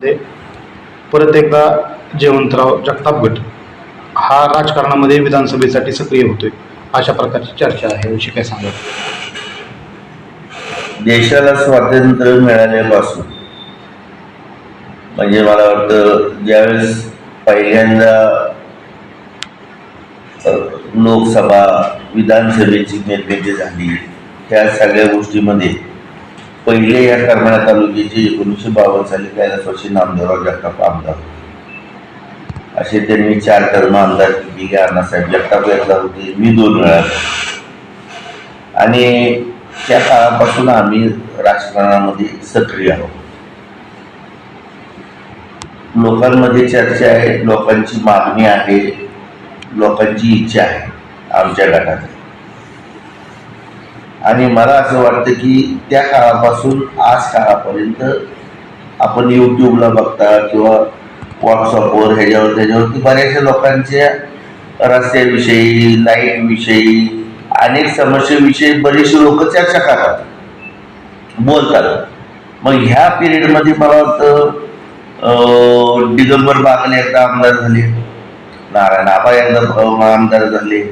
ते परत एकदा जयवंतराव जगताप गट हा राजकारणामध्ये विधानसभेसाठी सक्रिय होतोय. अशा प्रकारची चर्चा आहे. अशी काय सांगत देशाला स्वातंत्र्य मिळाल्यापासून म्हणजे मला वाटतं ज्यावेळेस पहिल्यांदा लोकसभा विधानसभेची निर्मिती झाली त्या सगळ्या गोष्टीमध्ये पहिले या करमाळा तालुक्याचे एकोणीसशे बावन्न साली कैलासवासी नामदेवराव जगताप आमदार होते. असे त्यांनी चार कर्म आमदार केली. अण्णासाहेब जगताप एकदा होते. मी दोन वेळा आणि त्या काळापासून आम्ही राजकारणामध्ये सक्रिय आहोत. लोकांमध्ये चर्चा आहे. लोकांची मागणी आहे. लोकांची इच्छा आहे. आमच्या गटात. आणि मला असं वाटतं की त्या काळापासून आज काळापर्यंत आपण यूट्यूबला बघता किंवा व्हॉट्सअपवर ह्याच्यावर त्याच्यावरती बऱ्याचशा लोकांच्या रस्त्याविषयी लाईटविषयी अनेक समस्येविषयी बरेचसे लोक चर्चा करतात बोलतात. मग ह्या पिरियडमध्ये मला वाटतं दिगंबर बागले एकदा आमदार झाले. नारायण आबा एकदा आमदार झाले.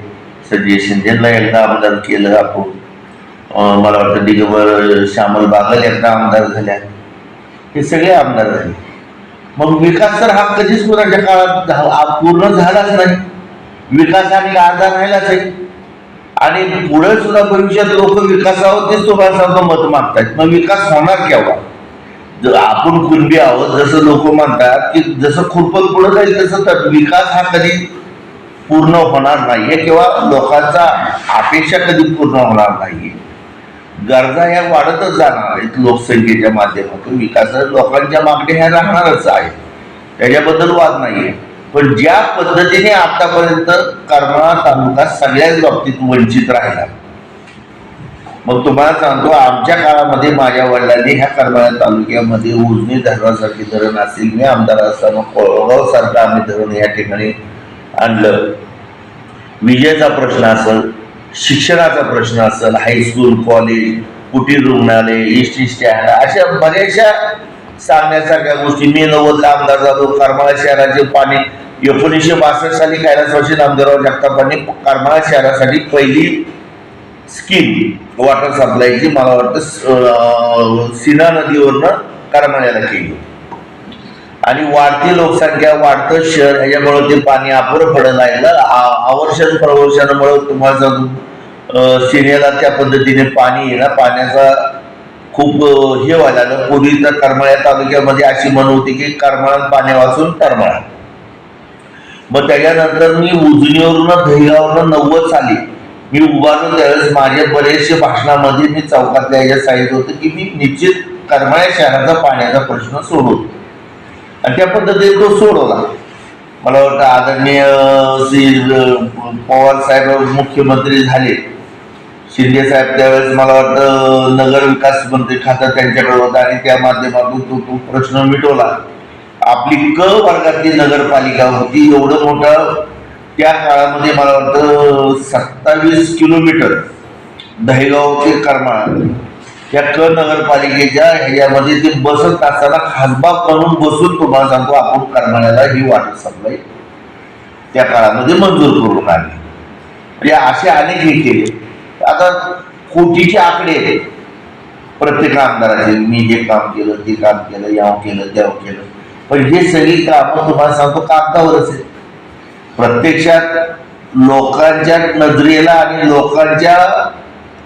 संजय शिंदेला एकदा आमदार केलं आपण. मला वाटतं दिगंबर श्यामल बागल यांना आमदार झाल्या हे सगळे आमदार झाले मग विकास तर हा कधीच कोणाच्या काळात पूर्ण झालाच नाही. विकासाने आधार राहिलाच आहे. आणि पुढे सुद्धा भविष्यात लोक विकासावर तेच तुम्हाला मत मागतात मग विकास होणार केव्हा? जर आपण कुणबी आहोत जसं लोक म्हणतात की जसं खुरपत पुढे जाईल तसं तर विकास हा कधी पूर्ण होणार नाहीये किंवा लोकांचा अपेक्षा कधी पूर्ण होणार नाहीये. गरजा ह्या वाढतच जाणार आहेत लोकसंख्येच्या माध्यमातून. विकास लोकांच्या मागण्या ह्या राहणारच आहेत. त्याच्याबद्दल वाद नाहीये. पण ज्या पद्धतीने आतापर्यंत करमाळा तालुका सगळ्याच बाबतीत वंचित राहिला. मग तुम्हाला सांगतो आमच्या काळामध्ये माझ्या वडिलांनी ह्या करमाळा तालुक्यामध्ये उजनी धरणासारखे धरण असेल मी आमदार असताना कोळगाव सारखं आम्ही धरण या ठिकाणी आणलं. विजेचा प्रश्न असेल शिक्षणाचा प्रश्न असेल हायस्कूल कॉलेज कुटीर रुग्णालय एस टी स्टँड अशा बऱ्याचशा सांगण्यासारख्या गोष्टी. मी नव्वदला आमदार झालो करमाळा शहराचे पाणी एकोणीसशे बासष्ट साली कैलासवासी नामदेवराव जगतापांनी करमाळा शहरासाठी पहिली स्कीम वॉटर सप्लायची मला वाटतं स- सीना नदीवरनं करमाळ्याला केली. आणि वाढती लोकसंख्या वाढतं शहर ह्याच्यामुळे ते पाणी अपुरं पडत लागलं आवर्षण प्रवर्षणामुळे तुम्हाला जाऊन सिनेला त्या पद्धतीने पाणी येणार पाण्याचा खूप हे व्हायला लागलं. पूर्वी तर करमाळ्या तालुक्यामध्ये अशी म्हण होती की करमाळात पाण्या वाचून करमाळा. मग त्याच्यानंतर मी उजनीवरून दहिगावरून नव्वद साली मी उभारून त्यावेळेस माझ्या बरेचसे भाषणामध्ये मी चौकातल्या ह्याच्यात सांगितलं होतं की मी निश्चित करमाळ्या शहराचा पाण्याचा प्रश्न सोडवतो. आणि त्या पद्धतीने तो सोडवला. मला वाटतं आदरणीय श्री पवार साहेब मुख्यमंत्री झाले. शिंदे साहेब त्यावेळेस मला वाटतं नगर विकास मंत्री खातं त्यांच्याकडे होतं आणि त्या माध्यमातून तो तो प्रश्न मिटवला. आपली क वर्गातली नगरपालिका होती एवढं मोठं त्या काळामध्ये मला वाटतं सत्तावीस किलोमीटर दहेगाव ते करमाळा. या क नगरपालिकेच्या ह्याच्यामध्ये ते बसत असताना खासबाग म्हणून बसून तुम्हाला सांगतो आपण करमाळ्याला ही वॉटर सप्लाय त्या काळामध्ये मंजूर करून आणली. म्हणजे असे अनेक हे केले. आता कोटीचे आकडे प्रत्येक आमदाराचे मी हे काम केलं ते काम केलं याव केलं त्याव केलं. पण हे सगळी कामं तुम्हाला सांगतो कागदावरच आहे प्रत्यक्षात लोकांच्या नजरेला आणि लोकांच्या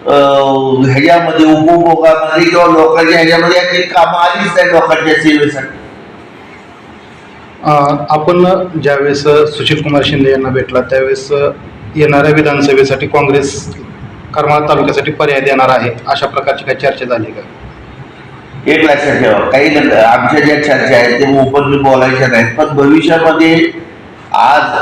ह्याच्यामध्ये उपभोगामध्ये किंवा लोकांच्या ह्याच्यामध्ये काही कामं आलीच नाही लोकांच्या सेवेसाठी. आपण ज्यावेळेस सुशील कुमार शिंदे यांना भेटला त्यावेळेस येणाऱ्या विधानसभेसाठी काँग्रेस करमाळा तालुक्यासाठी पर्याय देणार आहे अशा प्रकारची काही चर्चा झाली का? एक लक्षात ठेवा काही आमच्या ज्या चर्चा आहेत ते ओपनली बोलायच्या नाहीत पण भविष्यामध्ये आज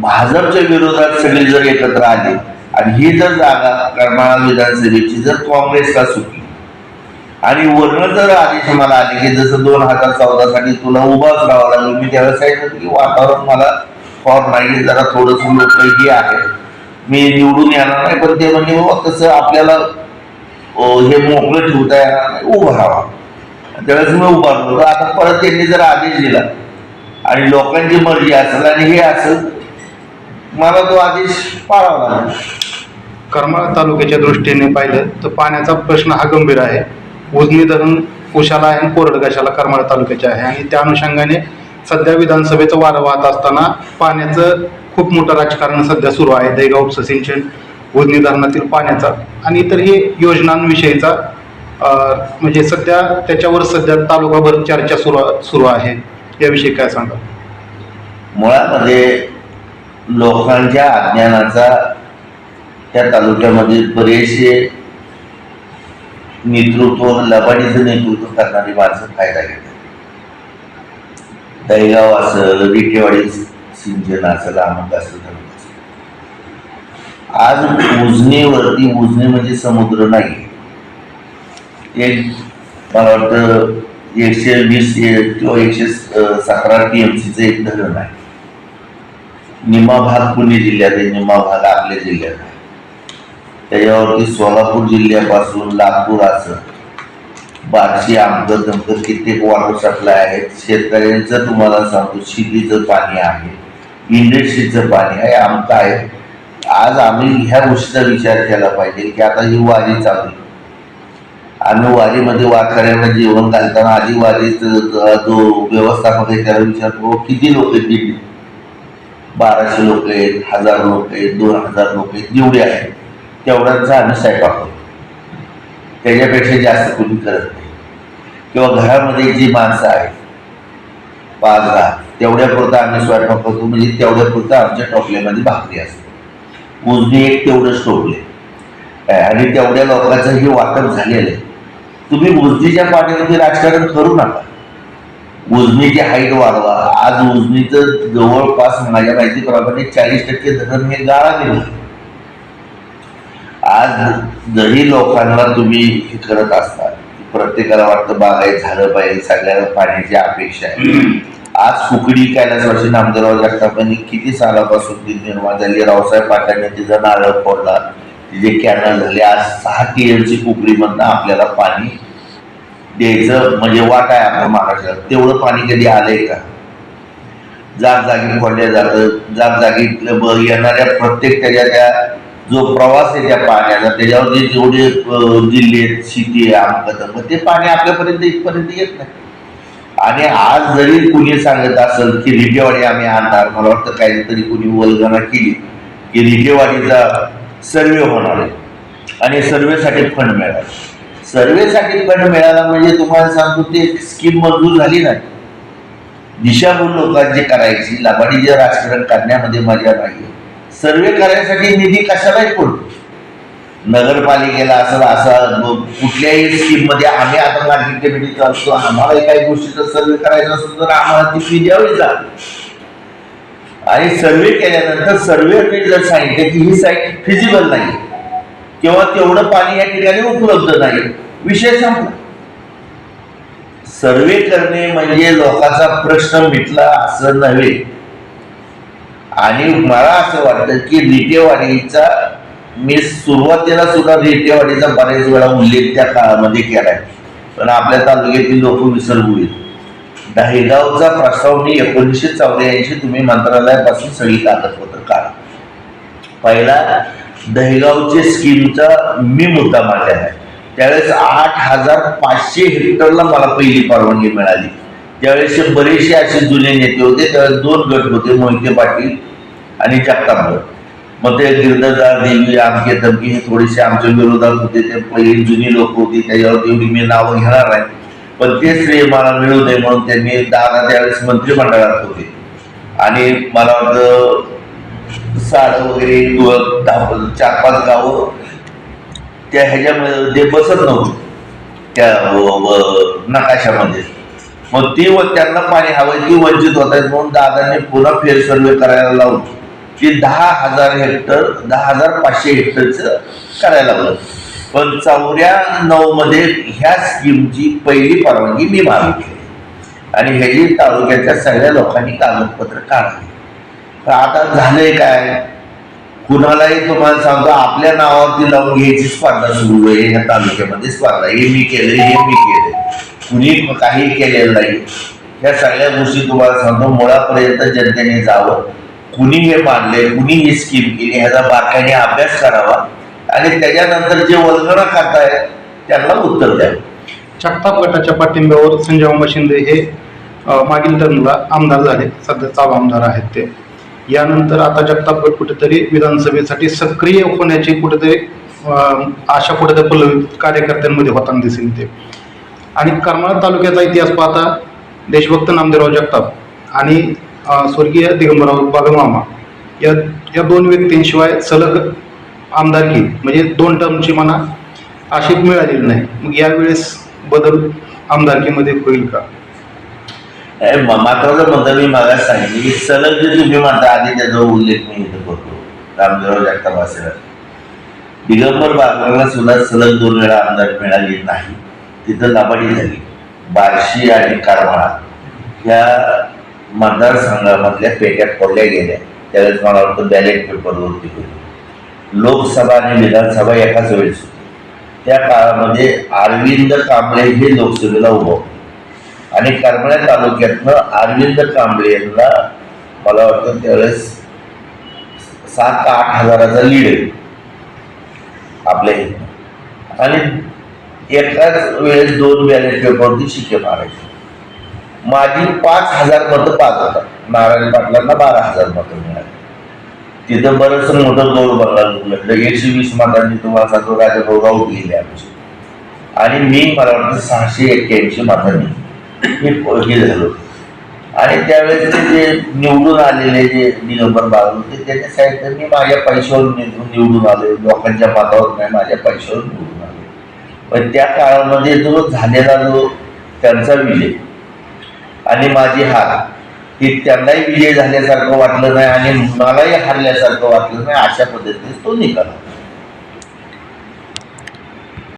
भाजपच्या विरोधात सगळे जर एकत्र आले आणि ही जर जागा करमाळा विधानसभेची जर काँग्रेसला सुटली आणि वर्ण जर आदेश मला आले की जसं दोन हजार चौदा साठी तुला उभाच राहावं लागलं मी त्यावेळेस सांगितलं की वातावरण मला फॉर नाही जरा थोडस लोक हे आहे. मी निवडून येणार नाही पण ते म्हणजे बाबा तसं आपल्याला हे मोकळं ठेवता येणार नाही उभं राहावा. त्यावेळेस मी उभारलो आता परत त्यांनी जर आदेश दिला आणि लोकांची मर्जी असेल आणि हे असेल मला तो आदेश पाळावा लागेल. करमाळा तालुक्याच्या दृष्टीने पाहिलं तर पाण्याचा प्रश्न हा गंभीर आहे. उजनी धरण उशाला आहे आणि कोरडगाशाला करमाळा तालुक्याचे आहे. आणि त्या अनुषंगाने सध्या विधानसभेचं वारं वाहत असताना पाण्याचं खूप मोठं राजकारण सध्या सुरू आहे. दहेगाव उपसिंचन सिंचन उजनी धरणातील पाण्याचा आणि इतरही योजनांविषयीचा म्हणजे सध्या त्याच्यावर सध्या तालुकाभर चर्चा सुरू सुरू आहे. याविषयी काय सांगा मुळामध्ये लोकांच्या अज्ञानाचा त्या तालुक्यामध्ये बरेचसे नेतृत्व लबाडीचं नेतृत्व करणारी माणसं फायदा घेतात दहीगाव असेल रिटेवाडी सिंचन असेल अमुक असेल आज उजनेवरती उजने म्हणजे समुद्र नाही. एक मला वाटतं एकशे वीस किंवा एकशे सतरा टी एम सीचं एक धरण आहे. निमा भाग पुणे जिल्ह्यात आहे निमा भाग आपल्या जिल्ह्यात आहे. त्याच्यावरती सोलापूर जिल्ह्यापासून लातूर असं बारशी आमचं तमकं कित्येक वॉटर सप्लाय आहेत. शेतकऱ्यांचं तुम्हाला सांगतो शेतीचं पाणी आहे. इंडस्ट्रीचं पाणी आहे आमचं आहे. आज आम्ही ह्या गोष्टीचा विचार केला पाहिजे की आता ही वारी चालू आहे. आम्ही वारीमध्ये वारकऱ्यांना जेवण घालताना आधी वारीचं जो व्यवस्थापक आहे त्याला विचारतो हो, किती लोक आहेत? बाराशे लोक आहेत हजार लोक आहेत दोन हजार लोक आहेत जेवढे आहेत. तेवढ्यांचा आम्ही स्वयंपाक. करतो त्याच्यापेक्षा जास्त कोणी करत नाही. किंवा घरामध्ये जी माणसं आहेत पाच दहा तेवढ्यापुरता आम्ही स्वयंपाक करतो म्हणजे तेवढ्यापुरता आमच्या टोपल्यामध्ये भाकरी असते. मोजणी एक तेवढंच टोपले. आणि तेवढ्या लोकांचं हे वाटप झालेलं आहे. तुम्ही उजनीच्या पाण्यावरती राजकारण करू नका. उजनीची हाईट वाढवा. आज उजनीचं जवळपास माझ्या माहितीप्रमाणे चाळीस टक्के धरण हे गाळा निघलं. आज जरी लोकांना तुम्ही हे करत असता प्रत्येकाला वाटतं बागायत झालं पाहिजे सगळ्याला पाण्याची अपेक्षा आहे. आज कुकडी कैलासवासी नामदेवराव जगतापांनी किती सालापासून ती निर्माण झाली रावसाहेब पाटलांनी तिचा नारळ फोडला तिचे कॅनल झाले. आज सहा एमची कुकडीमधनं आपल्याला पाणी द्यायचं म्हणजे वाट आहे आपल्या महाराष्ट्रात तेवढं पाणी कधी आलंय का? जागजागी फोडल्या जातं जागजागी ब- येणाऱ्या प्रत्येक त्याच्या त्या जो प्रवास आहे त्या पाण्याचा त्याच्यावर जे जेवढे जिल्हे आहेत, शेती आहे ते पाणी आपल्यापर्यंत इथपर्यंत येत नाही. आणि आज जरी कुणी सांगत असेल की रिटेवाडी आम्ही आणणार मला वाटतं काहीतरी कुणी वल्गना केली की रिटेवाडीचा सर्वे होणार आहे. आणि सर्वेसाठी फंड मिळाला सर्वेसाठी फंड मिळाला म्हणजे तुम्हाला सांगतो ते स्कीम मंजूर झाली नाही. दिशाभूल लोकांची करायची लबाडीचे राजकारण करण्यामध्ये मजा नाही सर्वे करायसाठी निधी कशालाही पडतो नगरपालिकेला असं असं कुठल्याही स्कीममध्ये आम्ही आता मार्केट कमिटी असतो आम्हाला काही गोष्टीचा सर्वे करायचा असतो तर आम्हाला ती फी द्यावी लागते. आणि सर्वे केल्यानंतर सर्वे जर सांगितलं की ही साईट फिजिबल नाही किंवा तेवढं पाणी या ठिकाणी उपलब्ध नाही विषय संपला. सर्वे करणे म्हणजे लोकांचा प्रश्न मिटला असं नव्हे. आणि मला असं वाटतं की रिटेवाडीचा मी सुरुवातीला सुद्धा रिटेवाडीचा बऱ्याच वेळा उल्लेख त्या काळामध्ये केलाय. पण आपल्या तालुक्यातील लोक विसरगू आहेत दहेगावचा प्रस्ताव मी एकोणीसशे चौऱ्याऐंशी तुम्ही मंत्रालयापासून सगळी कागदपत्र काढा. पहिला दहेगावचे स्कीमचा मी मुद्दा मांडला आहे. त्यावेळेस आठ हजार पाचशे हेक्टरला मला पहिली परवानगी मिळाली. त्यावेळेस बरेचसे असे जुने नेते होते त्यावेळेस दोन गट होते मोहिते पाटील आणि जगताप गट. मग ते गिरधरदार देवी आमके तमके हे थोडेसे आमच्या विरोधात होते. ते पहिली जुनी लोक होती त्याच्यावर एवढी मी नावं घेणार नाही. पण ते श्रेय मला मिळू नये म्हणून त्यांनी दादा त्यावेळेस मंत्रिमंडळात होते. आणि मला वाटतं साड वगैरे चार पाच गावं त्या ह्याच्यामध्ये बसत नव्हते. त्या नकाशामध्ये. मग ते व त्यांना पाणी हवं ती वंचित होत आहेत. म्हणून दादांनी पुन्हा फेर सर्वे करायला लावून ते दहा हजार हेक्टर दहा हजार पाचशे हेक्टरचं करायला लावलं. पण चौऱ्याण्णवमध्ये ह्या स्कीमची पहिली परवानगी मी मागितली. आणि ह्याची तालुक्याच्या सगळ्या लोकांनी कागदपत्र काढली. तर आता झालंय काय? कुणालाही तुम्हाला सांगतो आपल्या नावावरती लावून घ्यायची स्पर्धा सुरू आहे. ह्या तालुक्यामध्ये स्पर्धा हे मी केलं हे मी केलं कुणी काही केलेलं नाही. या सगळ्या गोष्टी तुम्हाला सांगतो मुळापर्यंत जनतेने जावं. कुणी हे मानले कुणी ही स्कीम केली ह्याचा बारकाईने अभ्यास करावा. आणि त्याच्यानंतर जे वल्गना आहे त्यांना उत्तर द्यावं जगताप गटाच्या पाठिंब्यावर संजय शिंदे हे मागील टर्मला आमदार झाले. सध्या चालू आमदार आहेत ते. यानंतर आता जगताप गट कुठेतरी विधानसभेसाठी सक्रिय होण्याची कुठेतरी आशा कुठेतरी पल्लवी कार्यकर्त्यांमध्ये होताना दिसेल ते. आणि करमाळा तालुक्याचा इतिहास पाहता देशभक्त नामदेवराव जगताप आणि स्वर्गीय दिगंबरराव बागमामा या या दोन व्यक्तींशिवाय सलग आमदारकी म्हणजे दोन टर्मची म्हणा अशी मिळालेली नाही. मग यावेळेस बदल आमदारकीमध्ये होईल का? मात्र म- महत्वाचं मी मला सांगितलं की सलग जे तुम्ही म्हणता आधी त्याचा उल्लेख मी इथं करतो. रामदेवराव जगताप असेल. दिगंबर बागमाला सुद्धा सलग दोन वेळा आमदार मिळाली नाही. तिथं नाबाडी झाली. बार्शी आणि कारवाळा ह्या मतदारसंघामधल्या पेट्या फोडल्या गेल्या. त्यावेळेस मला वाटतं बॅलेट पेपरवरती होती. लोकसभा आणि विधानसभा एकाच वेळेस होती. त्या काळामध्ये अरविंद कांबळे हे लोकसभेला उभं आणि करमळ्या तालुक्यातनं अरविंद कांबळे यांना मला वाटतं त्यावेळेस सात आठ हजाराचा लीड आहे. आपल्या आणि एकाच वेळेस दोन बॅलेट पेपरवरती शिक्के मारायचे. माझी पाच हजार मतं पाच होतात. नारायण पाटलांना बारा हजार मतं मिळाली. तिथं बरंच मोठं गोल बनला म्हटलं एकशे वीस मतांनी तुम्हाला सांगतो राजाभाऊ राऊत गेले आमचे. आणि मी मला वाटतं सहाशे एक्क्याऐंशी मतांनी मी हे झालो. आणि त्यावेळेस ते जे निवडून आलेले जे निलंबन बागल होते त्याने सांगितलं मी माझ्या पैशावर निवडून निवडून आलो लोकांच्या मतावर नाही माझ्या पैशावर निवडून पण त्या काळामध्ये जो झालेला जो त्यांचा विजय आणि माझी हार की त्यांनाही विजय झाल्यासारखं वाटलं नाही आणि मलाही हारल्यासारखं वाटलं नाही अशा पद्धतीने तो निकाल होता.